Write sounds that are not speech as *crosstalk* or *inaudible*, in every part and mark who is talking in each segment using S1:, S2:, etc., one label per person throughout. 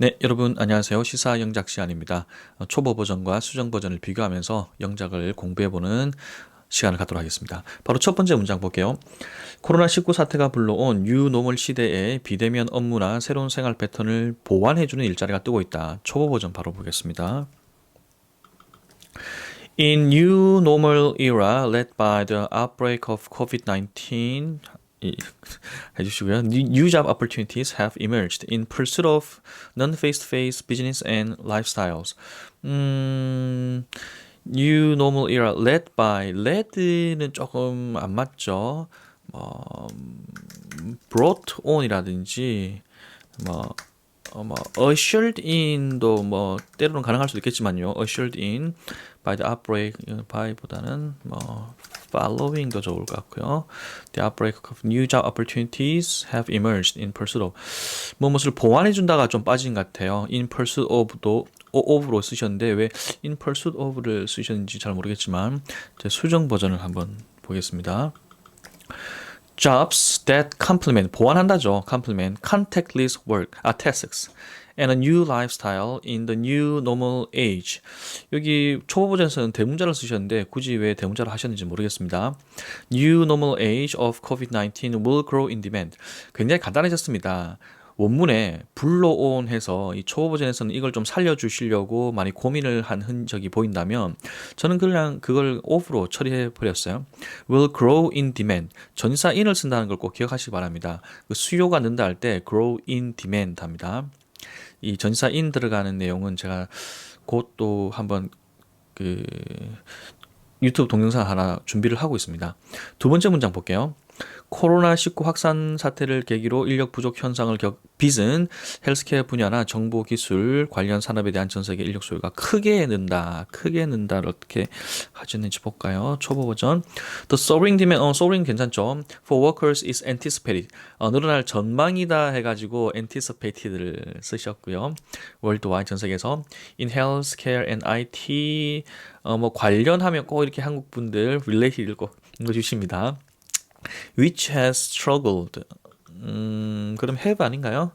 S1: 네, 여러분 안녕하세요. 시사 영작 시간입니다. 어, 초보 버전과 수정 버전을 비교하면서 영작을 공부해보는 시간을 갖도록 하겠습니다. 바로 첫 번째 문장 볼게요. 코로나19 사태가 불러온 뉴노멀 시대에 비대면 업무나 새로운 생활 패턴을 보완해주는 일자리가 뜨고 있다. 초보 버전 바로 보겠습니다. In new normal era led by the outbreak of COVID-19, 이- 해주시고요. New job opportunities have emerged in pursuit of non-face-to-face business and lifestyles. 음, new normal era led by led는 조금 안 맞죠. 뭐 음, brought on이라든지 뭐 어, 뭐 ushered in도 뭐 때로는 가능할 수도 있겠지만요. ushered in by the outbreak by보다는 뭐 following도 좋을 것 같고요. The outbreak of new job opportunities have emerged in pursuit of 뭐 무엇을 보완해 준다가 좀 빠진 것 같아요. in pursuit of도 of로 쓰셨는데 왜 in pursuit of를 쓰셨는지 잘 모르겠지만 제 수정 버전을 한번 보겠습니다. Jobs that complement 보완한다죠. complement contactless work, 아 tasks and a new lifestyle in the new normal age. 여기 초보 버전에서는 대문자를 쓰셨는데 굳이 왜 대문자를 하셨는지 모르겠습니다. New normal age of COVID-19 will grow in demand. 굉장히 간단해졌습니다. 원문에 불러온 해서 이 초보 버전에서는 이걸 좀 살려주시려고 많이 고민을 한 흔적이 보인다면 저는 그냥 그걸 off로 처리해 버렸어요. will grow in demand. 전사 in을 쓴다는 걸 꼭 기억하시기 바랍니다. 그 수요가 는다 할 때 grow in demand 합니다. 이 전사 in 들어가는 내용은 제가 곧 또 한번 그 유튜브 동영상 하나 준비를 하고 있습니다. 두 번째 문장 볼게요. 코로나19 확산 사태를 계기로 인력 부족 현상을 겪, 빚은 헬스케어 분야나 정보 기술 관련 산업에 대한 전 세계 인력 소요가 크게 는다. 크게 는다를 어떻게 하셨는지 볼까요? 초보 버전. The soaring demand, 어, soaring 괜찮죠? For workers is anticipated. 어, 늘어날 전망이다 해가지고 anticipated를 쓰셨고요. 월드와이드 전 세계에서 in healthcare and IT 어, 뭐 관련하면 꼭 이렇게 한국 분들 related를 꼭 읽어주십니다. Which has struggled. 음, 그럼 have 아닌가요?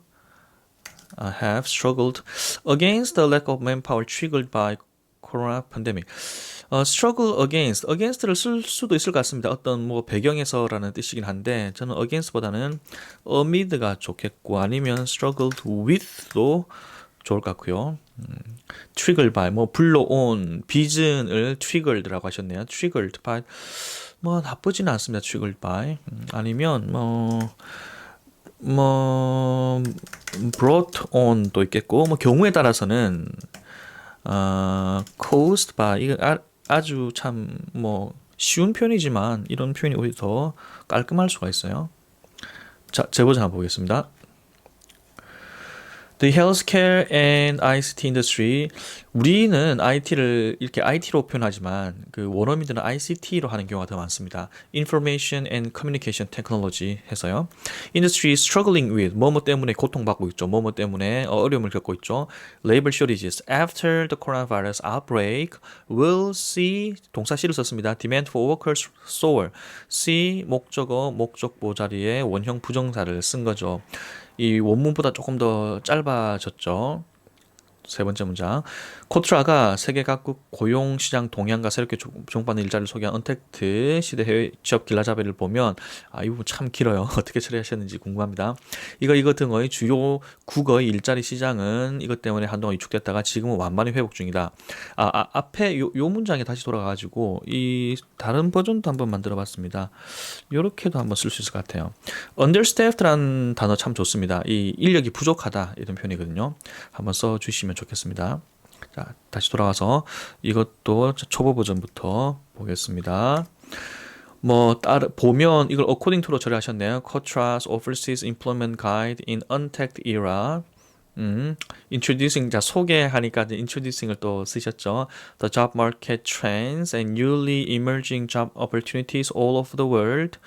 S1: 아, have struggled against the lack of manpower triggered by corona pandemic. 어, struggle against, against를 쓸 수도 있을 것 같습니다. 어떤 뭐 배경에서라는 뜻이긴 한데 저는 against보다는 amid가 좋겠고 아니면 struggled with도 좋을 것 같고요. 음, triggered by 뭐 불러온 빚은을 triggered라고 하셨네요. triggered by 뭐 나쁘지는 않습니다. triggered by 음, 아니면 뭐뭐 brought on도 있겠고 뭐 경우에 따라서는 어, caused by 이거 아, 아주 참 뭐 쉬운 표현이지만 이런 표현이 오히려 더 깔끔할 수가 있어요. 자, 제 버전 한번 보겠습니다. The healthcare and ICT industry 우리는 IT를 이렇게 IT로 표현하지만 그 원어민들은 ICT로 하는 경우가 더 많습니다. Information and Communication Technology 해서요. Industry struggling with 뭐뭐 때문에 고통받고 있죠. 뭐뭐 때문에 어려움을 겪고 있죠. Labor shortages after the coronavirus outbreak will see 동사 C를 썼습니다. Demand for workers soar. C 목적어 목적보 자리에 원형 부정사를 쓴 거죠. 이 원문보다 조금 더 짧아졌죠. 세 번째 문장. 코트라가 세계 각국 고용 시장 동향과 새롭게 종받는 일자리를 소개한 언택트 시대 해외 취업 길라잡이를 보면 아, 이 부분 참 길어요. *laughs* 어떻게 처리하셨는지 궁금합니다. 이거 이거 등의 주요 국어의 일자리 시장은 이것 때문에 한동안 위축됐다가 지금은 완만히 회복 중이다. 아, 아 앞에 요, 요 문장에 다시 돌아가 가지고 이 다른 버전도 한번 만들어 봤습니다. 요렇게도 한번 쓸 수 있을 것 같아요. understaffed라는 단어 참 좋습니다. 이 인력이 부족하다 이런 표현이거든요. 한번 써 주시면 좋겠습니다. 자, 다시 돌아와서 이것도 초보 버전부터 보겠습니다. 뭐 따르 보면 이걸 according to로 처리하셨네요. Cotra's Overseas Employment Guide in Untagged Era. 음, introducing 자 소개하니까 introducing을 또 쓰셨죠. The job market trends and newly emerging job opportunities all over the world.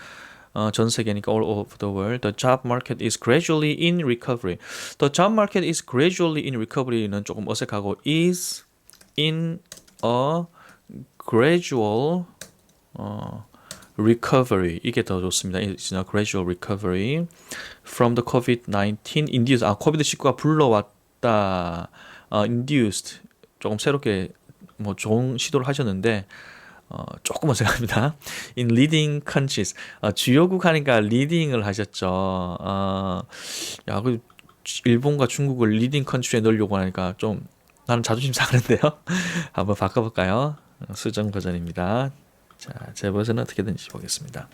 S1: 어, 전 세계니까 all over the world. The job market is gradually in recovery. The job market is gradually in recovery는 조금 어색하고 is in a gradual 어, recovery 이게 더 좋습니다. It's a gradual recovery from the COVID-19 induced 아 코비드 19가 불러왔 유혹됐다, 어, induced 조금 새롭게 뭐 좋은 시도를 하셨는데 어, 조금 어색합니다. In leading countries 어, 주요국 하니까 leading을 하셨죠. 어, 야, 그 일본과 중국을 leading country에 넣으려고 하니까 좀 나는 자존심 상하는데요. *laughs* 한번 바꿔볼까요? 수정 버전입니다. 자, 제 버전은 어떻게든지 보겠습니다.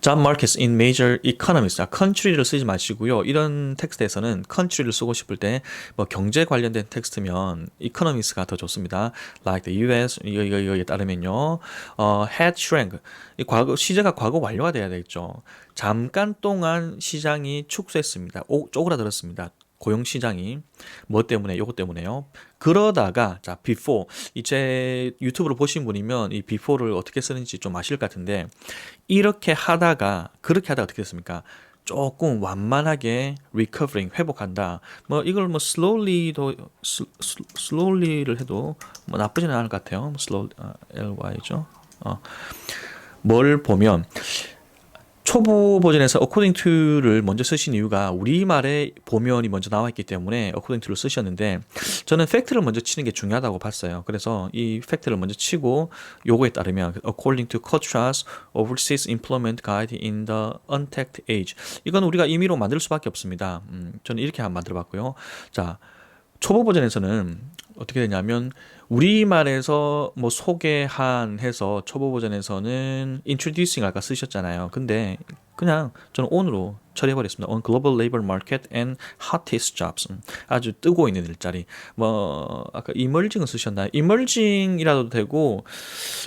S1: Job markets in major economies. 아, country를 쓰지 마시고요. 이런 텍스트에서는 country를 쓰고 싶을 때 뭐 경제 관련된 텍스트면 economics가 더 좋습니다. Like the U.S. 이거 이거 이거에 따르면요. 어, had shrank. 이 과거 시제가 과거 완료가 돼야 되겠죠. 잠깐 동안 시장이 축소했습니다. 오, 쪼그라들었습니다. 고용 시장이 뭐 때문에 요거 때문에요. 그러다가 자 before 이제 유튜브로 보신 분이면 이 before를 어떻게 쓰는지 좀 아실 것 같은데 이렇게 하다가 그렇게 하다가 어떻게 됐습니까? 조금 완만하게 recovering 회복한다. 뭐 이걸 뭐 slowly도 slowly를 해도 뭐 나쁘지는 않을 것 같아요. slow 아, ly죠. 어. 뭘 보면 초보 버전에서 according to를 먼저 쓰신 이유가 우리말에 보면이 먼저 나와 있기 때문에 according to를 쓰셨는데 저는 팩트를 먼저 치는 게 중요하다고 봤어요. 그래서 이 팩트를 먼저 치고 요거에 따르면 according to Cotra's Overseas Employment Guide in the Untaxed Age 이건 우리가 임의로 만들 수밖에 없습니다. 음, 저는 이렇게 한번 만들어 봤고요. 자, 초보 버전에서는 어떻게 되냐면 우리말에서 뭐 소개한 해서 초보 버전에서는 introducing 아까 쓰셨잖아요. 근데 그냥 저는 on으로 처리해 버렸습니다. on global labor market and hottest jobs. 음, 아주 뜨고 있는 일자리. 뭐 아까 emerging은 쓰셨나요? emerging이라도 되고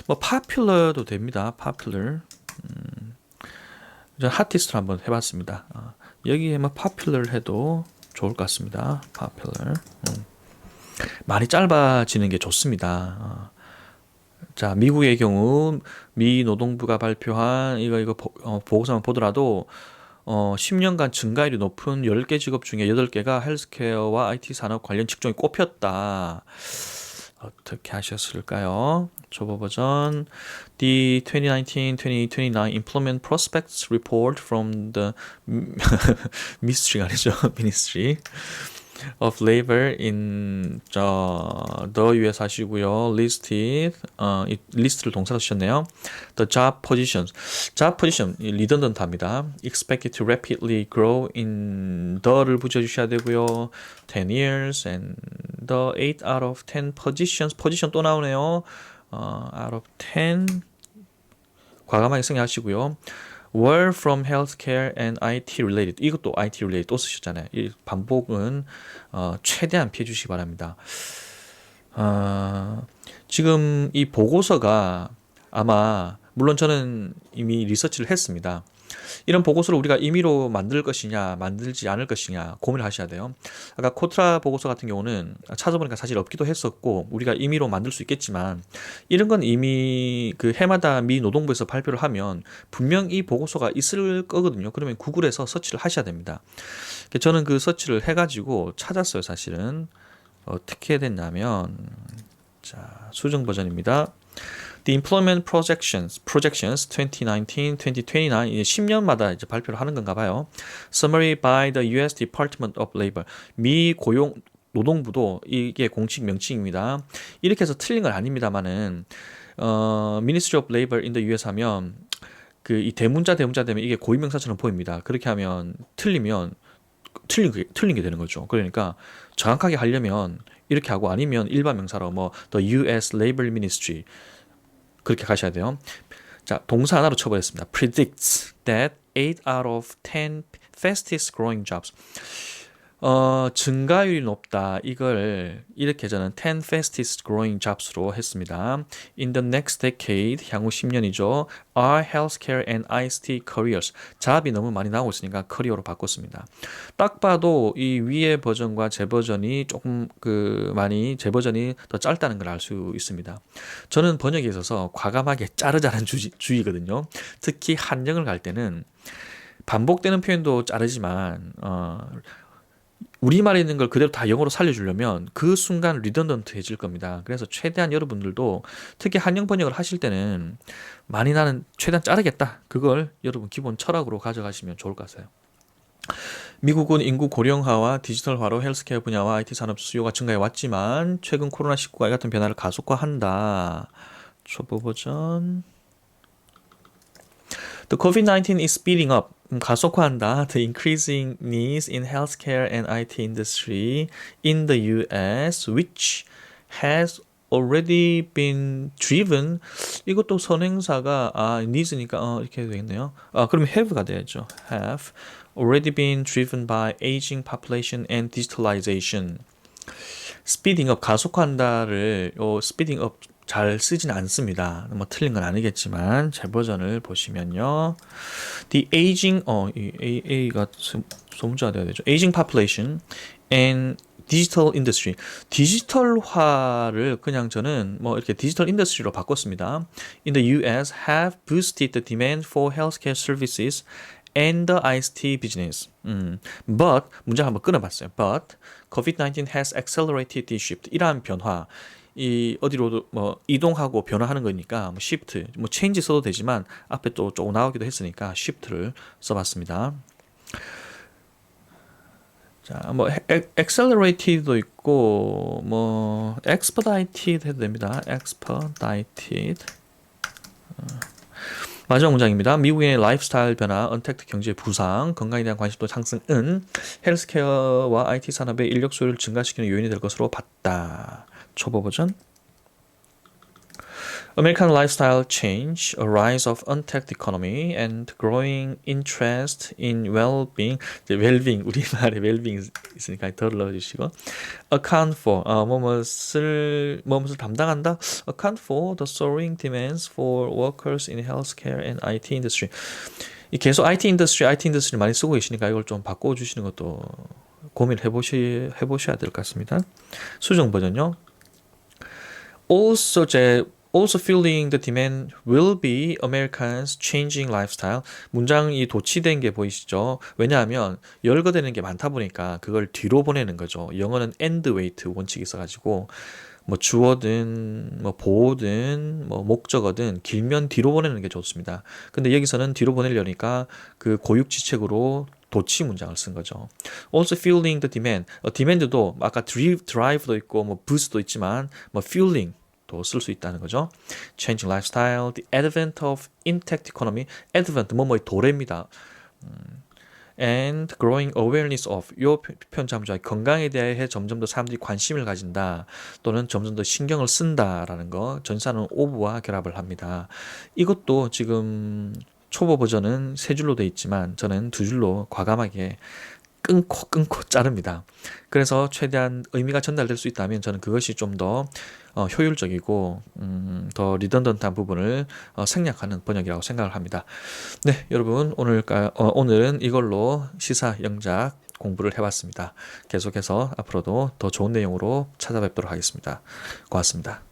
S1: 뭐 popular도 됩니다. popular. 음, 저 hottest를 한번 해봤습니다. 어, 여기에 뭐 popular 해도 좋을 것 같습니다. popular. 음. 많이 짧아지는 게 좋습니다. 어. 자, 미국의 경우 미 노동부가 발표한 이거 이거 보, 어, 보고서만 보더라도 어, 10년간 증가율이 높은 10개 직업 중에 8개가 헬스케어와 IT 산업 관련 직종이 꼽혔다. 어떻게 하셨을까요? 초보 버전 The 2019-2029 Employment Prospects Report from the *laughs* Ministry 아니죠? *laughs* Ministry of Labor in 저 the US 하시고요. listed 어, 이 리스트를 동사로 쓰셨네요. The job positions. job position 리던던트합니다. expected to rapidly grow in the를 붙여 주셔야 되고요. 10 years and the 8 out of 10 positions. position 또 나오네요. 어, out of 10 과감하게 승리하시고요. Were from healthcare and IT related. 이것도 IT related 또 쓰셨잖아요. 이 반복은 어, 최대한 피해 주시기 바랍니다. 어, 지금 이 보고서가 아마 물론 저는 이미 리서치를 했습니다. 이런 보고서를 우리가 임의로 만들 것이냐, 만들지 않을 것이냐 고민을 하셔야 돼요. 아까 코트라 보고서 같은 경우는 찾아보니까 사실 없기도 했었고, 우리가 임의로 만들 수 있겠지만, 이런 건 이미 그 해마다 미 노동부에서 발표를 하면 분명 이 보고서가 있을 거거든요. 그러면 구글에서 서치를 하셔야 됩니다. 저는 그 서치를 해가지고 찾았어요, 사실은. 어떻게 됐냐면, 자, 수정 버전입니다. The Employment Projections, Projections 2019, 2029 이제 10년마다 이제 발표를 하는 건가 봐요. Summary by the U.S. Department of Labor. 미 고용 노동부도 이게 공식 명칭입니다. 이렇게 해서 틀린 건 아닙니다만은 어, Ministry of Labor in the U.S. 하면 그 이 대문자 대문자 되면 이게 고유명사처럼 보입니다. 그렇게 하면 틀리면 틀린 게, 틀린 게 되는 거죠. 그러니까 정확하게 하려면 이렇게 하고 아니면 일반 명사로 뭐 the U.S. Labor Ministry 그렇게 가셔야 돼요. 자, 동사 하나로 쳐버렸습니다. predicts that 8 out of 10 fastest growing jobs. 어, 증가율이 높다. 이걸 이렇게 저는 10 fastest growing jobs로 했습니다. In the next decade, 향후 10년이죠. Are healthcare and ICT careers. 잡이 너무 많이 나오고 있으니까 커리어로 바꿨습니다. 딱 봐도 이 위의 버전과 제 버전이 조금 그 많이 제 버전이 더 짧다는 걸 알 수 있습니다. 저는 번역에 있어서 과감하게 자르자는 주의, 주의거든요. 특히 한정을 갈 때는 반복되는 표현도 자르지만 어 우리말에 있는 걸 그대로 다 영어로 살려주려면 그 순간 리던던트해질 겁니다. 그래서 최대한 여러분들도 특히 한영 번역을 하실 때는 많이 나는 최대한 자르겠다. 그걸 여러분 기본 철학으로 가져가시면 좋을 것 같아요. 미국은 인구 고령화와 디지털화로 헬스케어 분야와 IT 산업 수요가 증가해 왔지만 최근 코로나19가 이 같은 변화를 가속화한다. 초보 버전. The COVID-19 is speeding up. 음, 가속화한다. The increasing needs in healthcare and IT industry in the US, which has already been driven. 이것도 선행사가 아 needs니까 어, 이렇게 되겠네요. 아 그럼 have가 돼야죠. Have already been driven by aging population and digitalization. 가속화한다를 요 speeding up 잘 쓰진 않습니다. 뭐 틀린 건 아니겠지만 제 버전을 보시면요. The aging 어 이 A A가 소문자가 돼야 되죠. Aging population and digital industry. 디지털화를 그냥 저는 뭐 이렇게 디지털 인더스트리로 바꿨습니다. In the US have boosted the demand for healthcare services and the ICT business. 음, but 문장 한번 끊어봤어요. But COVID-19 has accelerated the shift. 이러한 변화. 이 어디로도 뭐 이동하고 변화하는 거니까 뭐 shift, 뭐 change 써도 되지만 앞에 또 조금 나오기도 했으니까 shift를 써봤습니다. 자, 뭐 accelerated도 있고 뭐 expedited 해도 됩니다. expedited. 어. 마지막 문장입니다. 미국인의 라이프스타일 변화, 언택트 경제 부상, 건강에 대한 관심도 상승은 헬스케어와 IT 산업의 인력 수요를 증가시키는 요인이 될 것으로 봤다. 초보 버전. American lifestyle change, a rise of untapped economy, and growing interest in well-being. 이제 well-being 우리말에 well-being 있으니까 더 넣어주시고 account for 어, 뭐뭇을 뭐뭇을 담당한다. account for the soaring demands for workers in healthcare and IT industry. 이 계속 IT 인더스트리, IT 인더스트리 많이 쓰고 계시니까 이걸 좀 바꿔 주시는 것도 고민해 보시 해 보셔야 될 것 같습니다. 수정 버전요. Also 제 also feeling the demand will be Americans changing lifestyle. 문장이 도치된 게 보이시죠? 왜냐하면 열거되는 게 많다 보니까 그걸 뒤로 보내는 거죠. 영어는 end wait 원칙이 있어가지고 뭐 주어든 뭐 보어든 뭐 목적어든 길면 뒤로 보내는 게 좋습니다. 근데 여기서는 뒤로 보내려니까 그 고육지책으로 도치 문장을 쓴 거죠. Also fueling the demand. 어, demand도 아까 drive도 있고 뭐 boost도 있지만 뭐 fueling 또 쓸 수 있다는 거죠. Changing lifestyle, the advent of intact economy, advent 뭐뭐의 도래입니다. 음, and growing awareness of 요 표현 참 좋아요. 건강에 대해 점점 더 사람들이 관심을 가진다 또는 점점 더 신경을 쓴다라는 거 전사는 of와 결합을 합니다. 이것도 지금 초보 버전은 세 줄로 돼 있지만 저는 두 줄로 과감하게 끊고 끊고 자릅니다. 그래서 최대한 의미가 전달될 수 있다면 저는 그것이 좀더 어, 효율적이고 음, 더 리던던트한 부분을 어, 생략하는 번역이라고 생각을 합니다. 네, 여러분 오늘 어, 오늘은 이걸로 시사 영작 공부를 해봤습니다. 계속해서 앞으로도 더 좋은 내용으로 찾아뵙도록 하겠습니다. 고맙습니다.